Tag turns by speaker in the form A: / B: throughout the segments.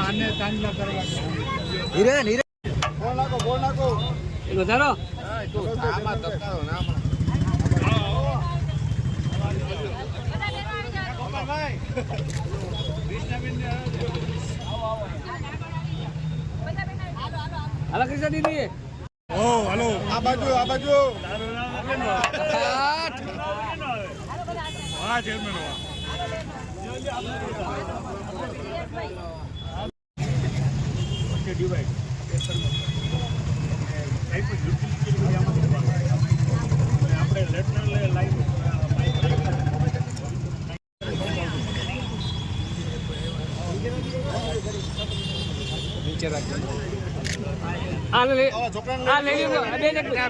A: આને કરવા
B: ધીરે ધીરે
A: બોલ નાખો બોલ નાખો
B: વધારો?
A: આમાં ધક્કાઓ ના
B: હાલો કૃષ્ણ દીદી.
A: ઓ હલો આ બાજુ આ બાજુ હા. ચેરમેન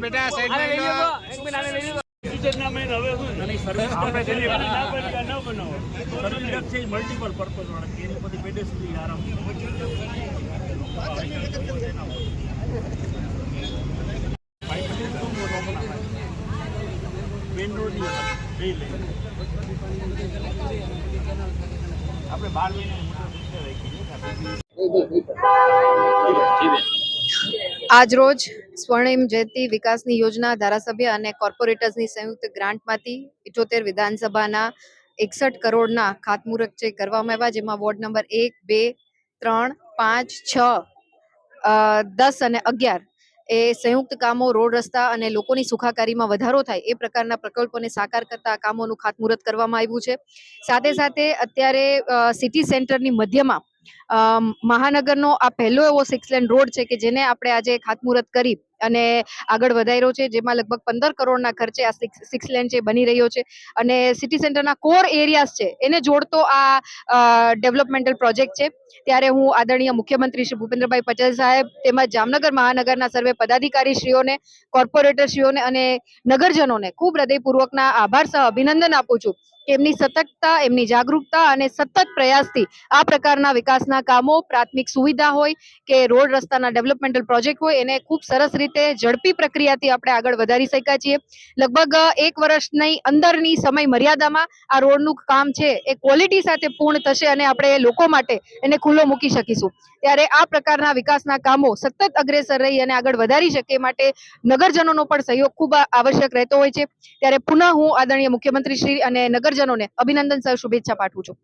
B: બેટા સાઈડ
C: મલ્ટિપલ પર્પઝ વાળા એની બધી પેડેસ્ટ્રી આરામ. મેઇન
D: રોજ સ્વર્ણિમ જયંતિ વિકાસની યોજના ધારાસભ્ય અને કોર્પોરેટર્સની સંયુક્ત ગ્રાન્ટમાંથી ઇઠોતેર વિધાનસભાના એકસઠ કરોડના ખાતમુહૂર્ત ચેક કરવામાં આવ્યા, જેમાં વોર્ડ નંબર એક, બે, ત્રણ, પાંચ, છ દસ અને અગિયાર એ સંયુક્ત કામો, રોડ રસ્તા અને લોકોની સુખાકારીમાં વધારો થાય એ પ્રકારના પ્રકલ્પોને સાકાર કરતા આ કામોનું ખાતમુહૂર્ત કરવામાં આવ્યું છે. સાથે સાથે અત્યારે સિટી સેન્ટરની મધ્યમાં મહાનગરનો આ પહેલો એવો સિક્સ લેન રોડ છે કે જેને આપણે આજે ખાતમુહૂર્ત કરી અને આગળ વધાર્યો છે, જેમાં લગભગ પંદર કરોડના ખર્ચે આ સિક્સ લેન છે બની રહ્યો છે. અને સિટી સેન્ટરના કોર એરિયાઝ છે, એને જોડતો આ ડેવલપમેન્ટલ પ્રોજેક્ટ છે. ત્યારે હું આદરણીય મુખ્યમંત્રી શ્રી ભૂપેન્દ્રભાઈ પટેલ સાહેબ તેમજ જામનગર મહાનગરના સર્વે પદાધિકારીશ્રીઓને કોર્પોરેટરશ્રીઓને અને નગરજનોને ખૂબ હૃદયપૂર્વકના આભાર સહ અભિનંદન આપું છું. એમની સતર્કતા, એમની જાગૃતતા અને સતત પ્રયાસથી આ પ્રકારના વિકાસના કામો, પ્રાથમિક સુવિધા હોય કે રોડ રસ્તાના ડેવલપમેન્ટલ પ્રોજેક્ટ હોય, એને ખૂબ સરસ રીતે ઝડપી પ્રક્રિયાથી આપણે આગળ વધારી શક્યા છીએ. લગભગ એક વર્ષની અંદરની સમય મર્યાદામાં આ રોડનું કામ છે એ ક્વોલિટી સાથે પૂર્ણ થશે અને આપણે લોકો માટે એને ખુલ્લો મૂકી શકીશું. ત્યારે આ પ્રકારના વિકાસના કામો સતત અગ્રેસર રહી અને આગળ વધારી શકે માટે નગરજનોનો પણ સહયોગ ખૂબ આવશ્યક રહેતો હોય છે. ત્યારે પુનઃ હું આદરણીય મુખ્યમંત્રી શ્રી અને નગરજનોને અભિનંદન સહ શુભેચ્છા પાઠવું છું.